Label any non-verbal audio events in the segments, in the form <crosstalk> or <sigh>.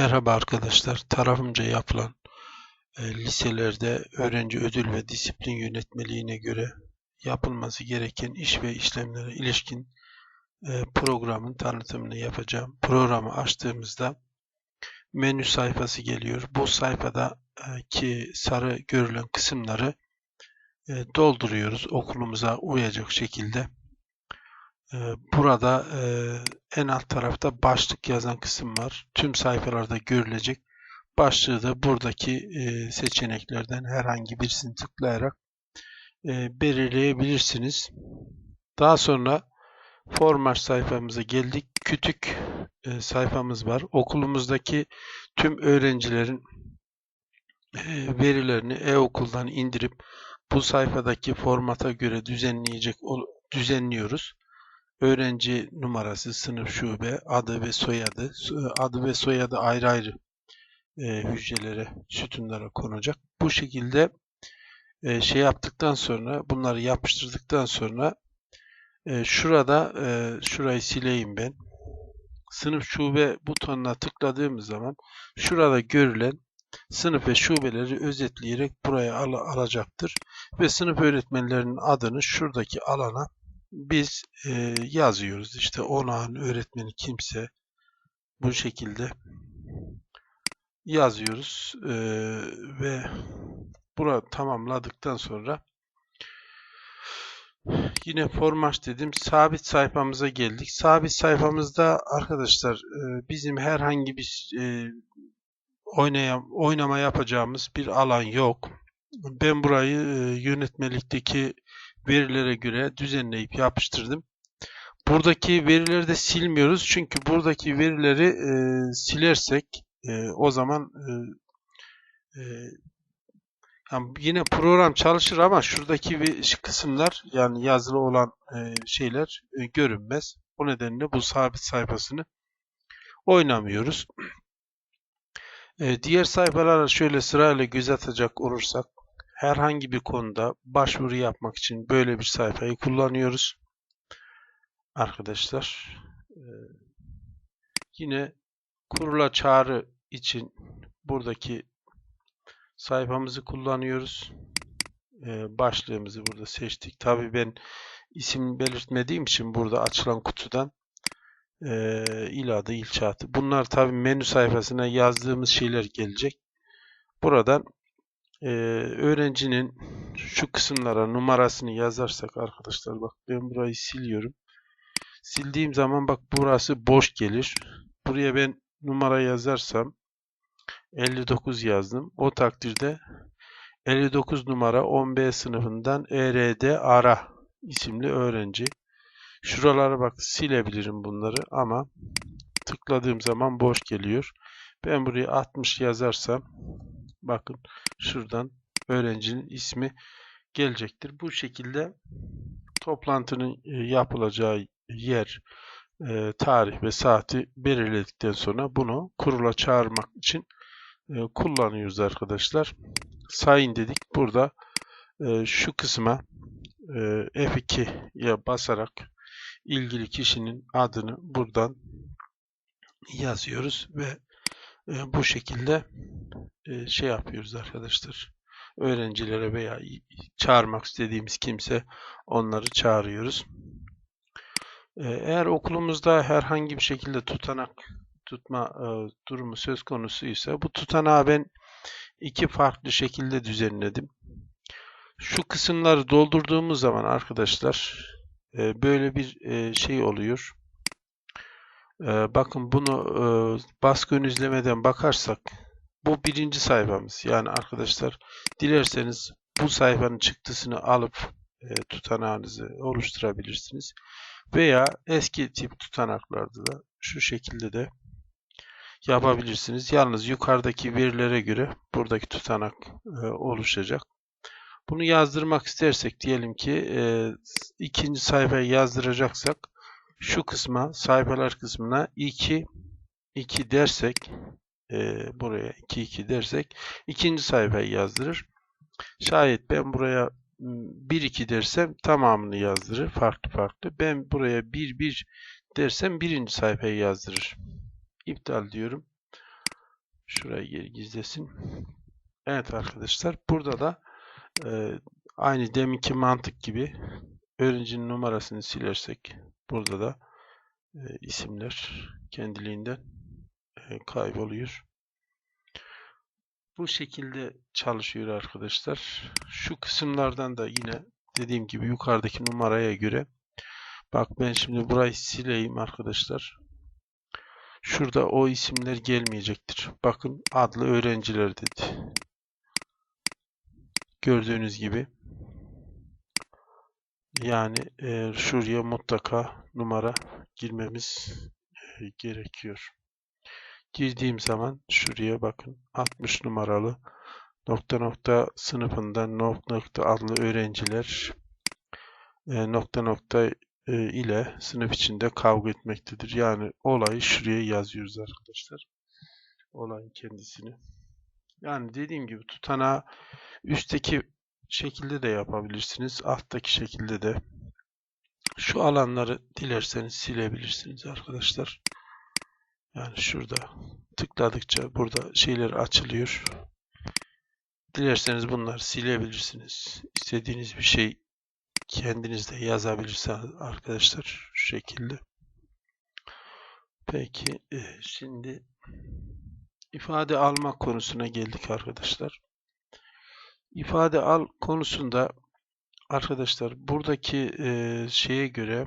Merhaba arkadaşlar. Tarafımca yapılan e, liselerde öğrenci ödül ve disiplin yönetmeliğine göre yapılması gereken iş ve işlemlere ilişkin e, programın tanıtımını yapacağım. Programı açtığımızda menü sayfası geliyor. Bu sayfada ki sarı görülen kısımları e, dolduruyoruz okulumuza uyacak şekilde. Ee, burada e, en alt tarafta başlık yazan kısım var. Tüm sayfalarda görülecek. Başlığı da buradaki e, seçeneklerden herhangi birisini tıklayarak e, belirleyebilirsiniz. Daha sonra Formaç sayfamıza geldik. Kütük sayfamız var. Okulumuzdaki tüm öğrencilerin verilerini e-okuldan indirip bu sayfadaki formata göre düzenleyecek düzenliyoruz öğrenci numarası, sınıf şube, adı ve soyadı, adı ve soyadı ayrı ayrı e, hücrelere, sütunlara konacak. Bu şekilde e, şey yaptıktan sonra, bunları yapıştırdıktan sonra e, şurada, e, şurayı sileyim ben. Sınıf şube butonuna tıkladığımız zaman şurada görülen sınıf ve şubeleri özetleyerek buraya al alacaktır. Ve sınıf öğretmenlerinin adını şuradaki alana biz e, yazıyoruz. İşte onağın öğretmeni kimse bu şekilde yazıyoruz e, ve bura tamamladıktan sonra yine formaç dedim. Sabit sayfamıza geldik. Sabit sayfamızda arkadaşlar e, bizim herhangi bir e, oynaya, oynama yapacağımız bir alan yok. Ben burayı e, yönetmelikteki verilere göre düzenleyip yapıştırdım. Buradaki verileri de silmiyoruz. Çünkü buradaki verileri e, silersek e, o zaman e, e, yani yine program çalışır ama şuradaki kısımlar yani yazılı olan e, şeyler e, görünmez. Bu nedenle bu sabit sayfasını oynamıyoruz. <clears throat> E, diğer sayfalara şöyle sırayla göz atacak olursak herhangi bir konuda başvuru yapmak için böyle bir sayfayı kullanıyoruz. Arkadaşlar e, yine kurula çağrı için buradaki sayfamızı kullanıyoruz. E, başlığımızı burada seçtik. Tabi ben isim belirtmediğim için burada açılan kutudan e, il adı, ilçe adı. Bunlar tabi menü sayfasına yazdığımız şeyler gelecek. Buradan e, öğrencinin şu kısımlara numarasını yazarsak arkadaşlar bak ben burayı siliyorum. Sildiğim zaman bak burası boş gelir. Buraya ben numara yazarsam 59 yazdım. O takdirde 59 numara 10B sınıfından ERD ara isimli öğrenci. Şuralara bak silebilirim bunları ama tıkladığım zaman boş geliyor. Ben buraya 60 yazarsam bakın şuradan öğrencinin ismi gelecektir. Bu şekilde toplantının e, yapılacağı yer, e, tarih ve saati belirledikten sonra bunu kurula çağırmak için e, kullanıyoruz arkadaşlar. Sayın dedik. Burada şu kısma F2'ye basarak ilgili kişinin adını buradan yazıyoruz ve bu şekilde şey yapıyoruz arkadaşlar. Öğrencilere veya çağırmak istediğimiz kimse onları çağırıyoruz. Eğer okulumuzda herhangi bir şekilde tutanak tutma durumu söz konusu ise bu tutanağı ben iki farklı şekilde düzenledim. Şu kısımları doldurduğumuz zaman arkadaşlar böyle bir şey oluyor. Bakın bunu baskı ön izlemeden bakarsak bu birinci sayfamız. Yani arkadaşlar dilerseniz bu sayfanın çıktısını alıp e, tutanağınızı oluşturabilirsiniz. Veya eski tip tutanaklarda da şu şekilde de yapabilirsiniz. Yalnız yukarıdaki verilere göre buradaki tutanak e, oluşacak. Bunu yazdırmak istersek diyelim ki e, ikinci sayfayı yazdıracaksak şu kısma sayfalar kısmına 2 2 dersek e, buraya 2 2 dersek ikinci sayfayı yazdırır. Şayet ben buraya 1 2 dersem tamamını yazdırır. Farklı farklı. Ben buraya 1 1 dersem birinci sayfayı yazdırır. İptal diyorum. Şurayı geri gizlesin. Evet arkadaşlar burada da e, aynı deminki mantık gibi öğrencinin numarasını silersek burada da e, isimler kendiliğinden e, kayboluyor. Bu şekilde çalışıyor arkadaşlar. Şu kısımlardan da yine dediğim gibi yukarıdaki numaraya göre bak ben şimdi burayı sileyim arkadaşlar. Şurada o isimler gelmeyecektir. Bakın adlı öğrenciler dedi. Gördüğünüz gibi. Yani e, şuraya mutlaka numara girmemiz e, gerekiyor. Girdiğim zaman şuraya bakın 60 numaralı nokta nokta sınıfından nokta nokta adlı öğrenciler e, nokta nokta e, ile sınıf içinde kavga etmektedir. Yani olayı şuraya yazıyoruz arkadaşlar. Olayın kendisini. Yani dediğim gibi tutanağı üstteki şekilde de yapabilirsiniz. Alttaki şekilde de. Şu alanları dilerseniz silebilirsiniz arkadaşlar. Yani şurada tıkladıkça burada şeyler açılıyor. Dilerseniz bunları silebilirsiniz. İstediğiniz bir şey kendiniz de yazabilirsiniz arkadaşlar. Şu şekilde. Peki e, şimdi ifade alma konusuna geldik arkadaşlar. İfade al konusunda arkadaşlar buradaki e, şeye göre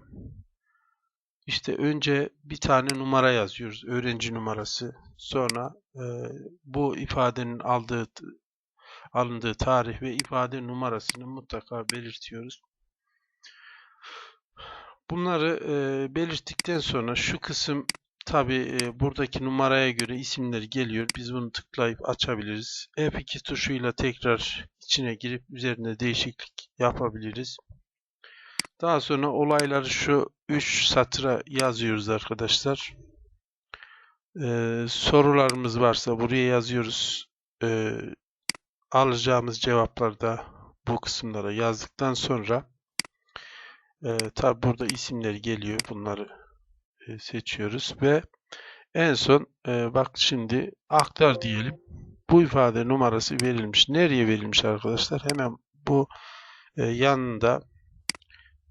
işte önce bir tane numara yazıyoruz. Öğrenci numarası. Sonra e, bu ifadenin aldığı alındığı tarih ve ifade numarasını mutlaka belirtiyoruz. Bunları e, belirttikten sonra şu kısım tabi e, buradaki numaraya göre isimler geliyor. Biz bunu tıklayıp açabiliriz. F2 tuşuyla tekrar içine girip üzerinde değişiklik yapabiliriz. Daha sonra olayları şu 3 satıra yazıyoruz arkadaşlar. Ee, sorularımız varsa buraya yazıyoruz. Ee, alacağımız cevapları da bu kısımlara yazdıktan sonra e, tabi burada isimler geliyor. Bunları e, seçiyoruz ve en son e, bak şimdi aktar diyelim. Bu ifade numarası verilmiş. Nereye verilmiş arkadaşlar? Hemen bu e, yanında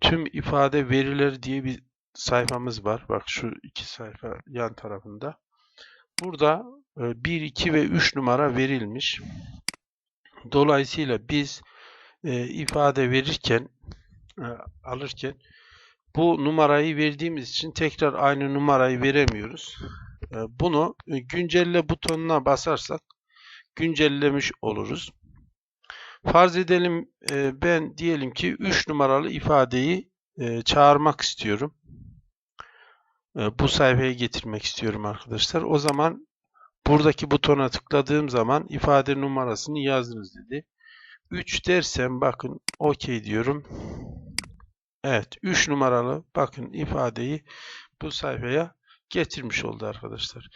tüm ifade verileri diye bir sayfamız var. Bak şu iki sayfa yan tarafında. Burada 1, e, 2 ve 3 numara verilmiş. Dolayısıyla biz e, ifade verirken e, alırken bu numarayı verdiğimiz için tekrar aynı numarayı veremiyoruz. E, bunu e, güncelle butonuna basarsak güncellemiş oluruz. Farz edelim e, ben diyelim ki 3 numaralı ifadeyi e, çağırmak istiyorum. E, bu sayfaya getirmek istiyorum arkadaşlar. O zaman buradaki butona tıkladığım zaman ifade numarasını yazdınız dedi. 3 dersem bakın OK diyorum. Evet 3 numaralı bakın ifadeyi bu sayfaya getirmiş oldu arkadaşlar.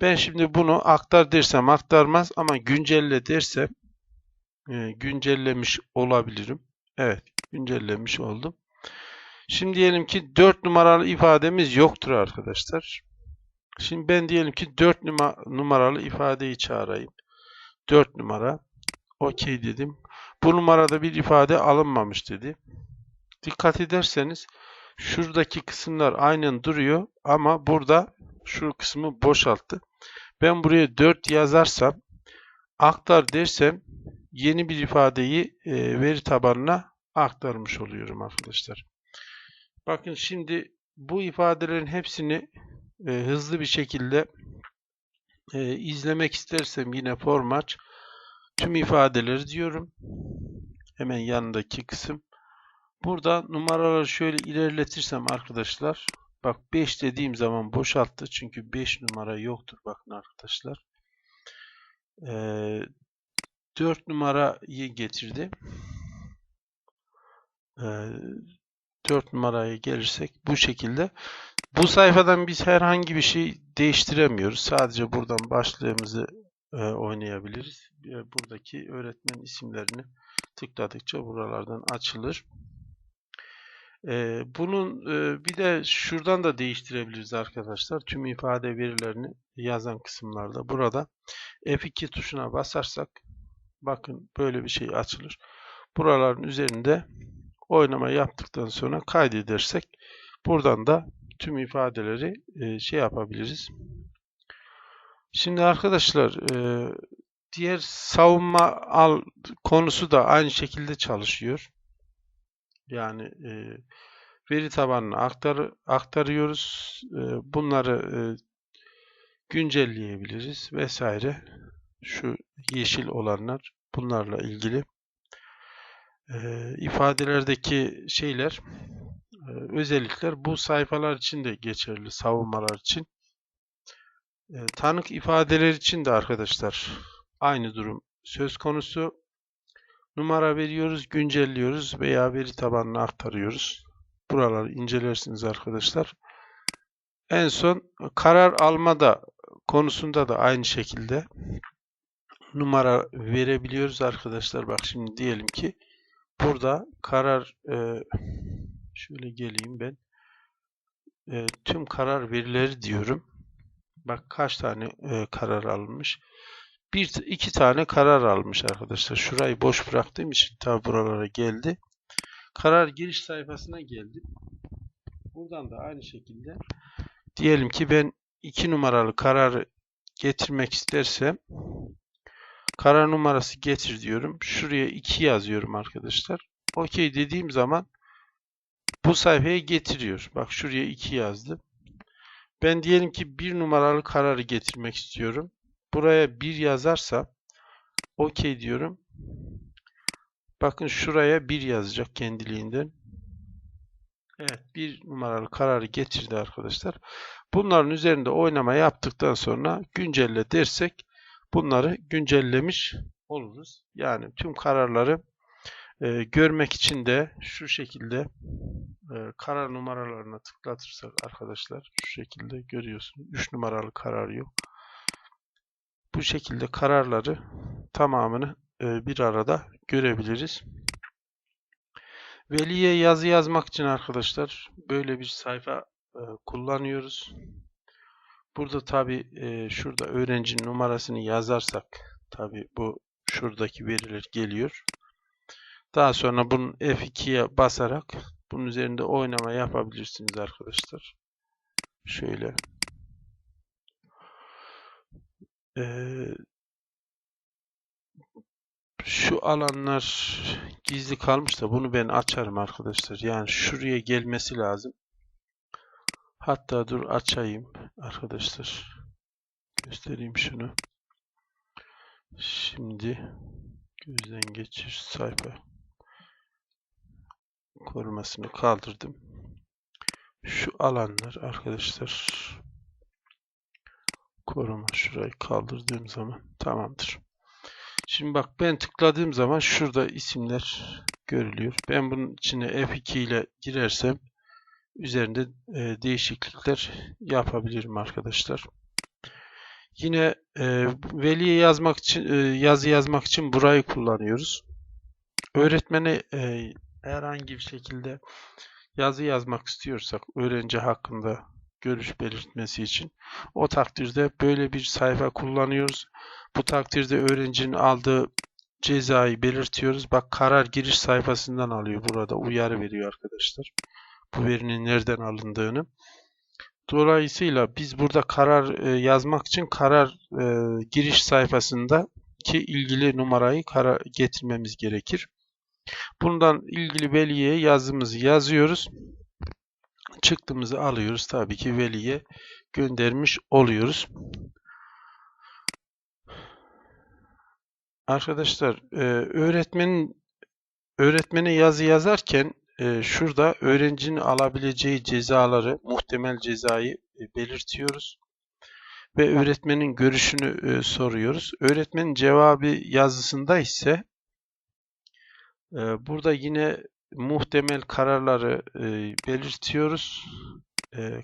Ben şimdi bunu aktar dersem aktarmaz ama güncelle dersem e, güncellemiş olabilirim. Evet güncellemiş oldum. Şimdi diyelim ki 4 numaralı ifademiz yoktur arkadaşlar. Şimdi ben diyelim ki 4 numaralı ifadeyi çağırayım. 4 numara. OK dedim. Bu numarada bir ifade alınmamış dedi. Dikkat ederseniz şuradaki kısımlar aynen duruyor ama burada şu kısmı boşalttı. Ben buraya 4 yazarsam aktar dersem yeni bir ifadeyi e, veri tabanına aktarmış oluyorum arkadaşlar. Bakın şimdi bu ifadelerin hepsini e, hızlı bir şekilde e, izlemek istersem yine format tüm ifadeleri diyorum. Hemen yanındaki kısım. Burada numaraları şöyle ilerletirsem arkadaşlar bak 5 dediğim zaman boşalttı. Çünkü 5 numara yoktur bakın arkadaşlar. Ee, 4 numarayı getirdi. Ee, 4 numaraya gelirsek bu şekilde. Bu sayfadan biz herhangi bir şey değiştiremiyoruz. Sadece buradan başlığımızı e, oynayabiliriz. Buradaki öğretmen isimlerini tıkladıkça buralardan açılır. E, bunun e, bir de şuradan da değiştirebiliriz arkadaşlar. Tüm ifade verilerini yazan kısımlarda burada F2 tuşuna basarsak bakın böyle bir şey açılır. Buraların üzerinde oynama yaptıktan sonra kaydedersek buradan da tüm ifadeleri e, şey yapabiliriz. Şimdi arkadaşlar e, diğer savunma al konusu da aynı şekilde çalışıyor. Yani e, veri tabanına aktar, aktarıyoruz. E, bunları e, güncelleyebiliriz vesaire. Şu yeşil olanlar bunlarla ilgili e, ifadelerdeki şeyler e, özellikler bu sayfalar için de geçerli savunmalar için. E, tanık ifadeler için de arkadaşlar aynı durum söz konusu. Numara veriyoruz, güncelliyoruz veya veri tabanına aktarıyoruz. Buraları incelersiniz arkadaşlar. En son karar almada konusunda da aynı şekilde numara verebiliyoruz arkadaşlar. Bak şimdi diyelim ki burada karar e, şöyle geleyim ben e, tüm karar verileri diyorum. Bak kaç tane e, karar alınmış. Bir, iki tane karar almış arkadaşlar. Şurayı boş bıraktığım için tabi buralara geldi. Karar giriş sayfasına geldim. Buradan da aynı şekilde diyelim ki ben iki numaralı kararı getirmek istersem karar numarası getir diyorum. Şuraya 2 yazıyorum arkadaşlar. OK dediğim zaman bu sayfaya getiriyor. Bak şuraya 2 yazdım. Ben diyelim ki bir numaralı kararı getirmek istiyorum. Buraya 1 yazarsam OK diyorum. Bakın şuraya 1 yazacak kendiliğinden. Evet bir numaralı kararı getirdi arkadaşlar. Bunların üzerinde oynama yaptıktan sonra güncelle dersek bunları güncellemiş oluruz. Yani tüm kararları e, görmek için de şu şekilde e, karar numaralarına tıklatırsak arkadaşlar şu şekilde görüyorsunuz. 3 numaralı karar yok. Bu şekilde kararları tamamını e, bir arada görebiliriz. Veliye yazı yazmak için arkadaşlar böyle bir sayfa e, kullanıyoruz. Burada tabi e, şurada öğrencinin numarasını yazarsak tabi bu şuradaki veriler geliyor. Daha sonra bunun F2'ye basarak bunun üzerinde oynama yapabilirsiniz arkadaşlar. Şöyle. Ee, şu alanlar gizli kalmış da bunu ben açarım arkadaşlar. Yani şuraya gelmesi lazım. Hatta dur açayım arkadaşlar. Göstereyim şunu. Şimdi gözden geçir sayfa korumasını kaldırdım. Şu alanlar arkadaşlar koruma şurayı kaldırdığım zaman tamamdır. Şimdi bak ben tıkladığım zaman şurada isimler görülüyor. Ben bunun içine F2 ile girersem üzerinde e, değişiklikler yapabilirim arkadaşlar. Yine e, veliye yazmak için e, yazı yazmak için burayı kullanıyoruz. Öğretmene e, herhangi bir şekilde yazı yazmak istiyorsak öğrenci hakkında görüş belirtmesi için o takdirde böyle bir sayfa kullanıyoruz. Bu takdirde öğrencinin aldığı cezayı belirtiyoruz. Bak karar giriş sayfasından alıyor. Burada uyarı veriyor arkadaşlar. Bu verinin nereden alındığını. Dolayısıyla biz burada karar e, yazmak için karar e, giriş sayfasında ki ilgili numarayı karar getirmemiz gerekir. Bundan ilgili veliye yazımızı yazıyoruz. Çıktığımızı alıyoruz. Tabii ki veliye göndermiş oluyoruz. Arkadaşlar e, öğretmenin öğretmene yazı yazarken e, şurada öğrencinin alabileceği cezaları, muhtemel cezayı e, belirtiyoruz. Ve öğretmenin görüşünü soruyoruz. Öğretmenin cevabı yazısında ise burada yine muhtemel kararları belirtiyoruz.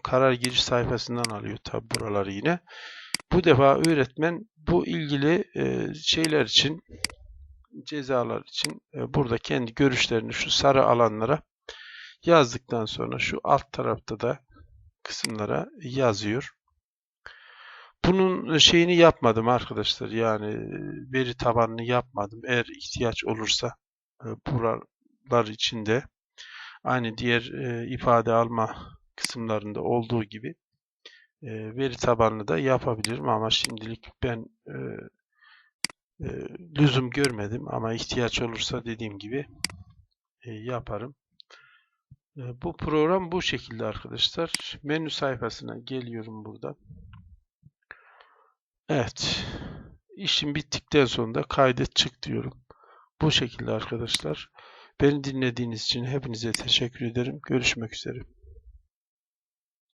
karar giriş sayfasından alıyor tabi buraları yine. Bu defa öğretmen bu ilgili e, şeyler için cezalar için e, burada kendi görüşlerini şu sarı alanlara yazdıktan sonra şu alt tarafta da kısımlara yazıyor. bunun şeyini yapmadım arkadaşlar. Yani veri tabanını yapmadım. Eğer ihtiyaç olursa e, buralar içinde aynı diğer e, ifade alma kısımlarında olduğu gibi e, veri tabanını da yapabilirim ama şimdilik ben e, e, lüzum görmedim ama ihtiyaç olursa dediğim gibi e, yaparım. E, bu program bu şekilde arkadaşlar. Menü sayfasına geliyorum burada. Evet. İşim bittikten sonra da kaydet çık diyorum. Bu şekilde arkadaşlar. Beni dinlediğiniz için hepinize teşekkür ederim. Görüşmek üzere.